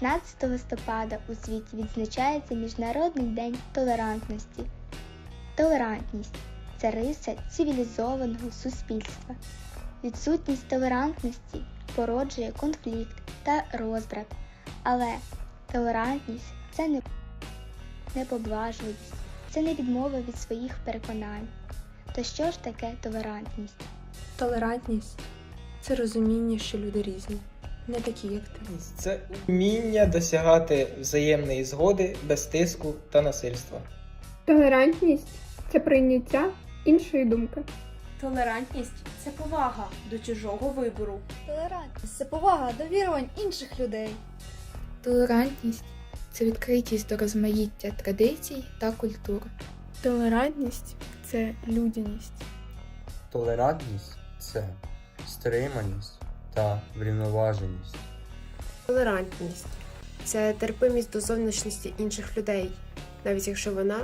16 листопада у світі відзначається Міжнародний день толерантності. Толерантність це риса цивілізованого суспільства. Відсутність толерантності породжує конфлікт та розбрат, але толерантність це не, поблажливість, це не відмова від своїх переконань. То що ж таке толерантність? Толерантність це розуміння, що люди різні, не такі, як ти. Це вміння досягати взаємної згоди без тиску та насильства. Толерантність це прийняття іншої думки. Толерантність це повага до чужого вибору. Толерантність це повага до вірувань інших людей. Толерантність це відкритість до розмаїття традицій та культур. Толерантність це людяність. Толерантність це стриманість та врівноваженість. Толерантність це терпимість до зовнішності інших людей, навіть якщо вона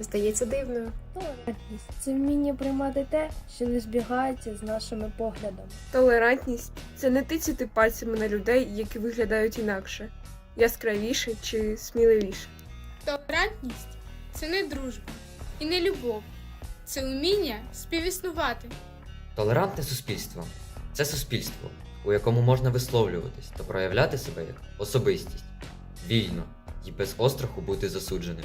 здається дивною. Толерантність це вміння приймати те, що не збігається з нашими поглядами. Толерантність це не тицяти пальцями на людей, які виглядають інакше, яскравіше чи сміливіше. Толерантність це не дружба і не любов, це уміння співіснувати. Толерантне суспільство це суспільство, у якому можна висловлюватись та проявляти себе як особистість, вільно і без остраху бути засудженим.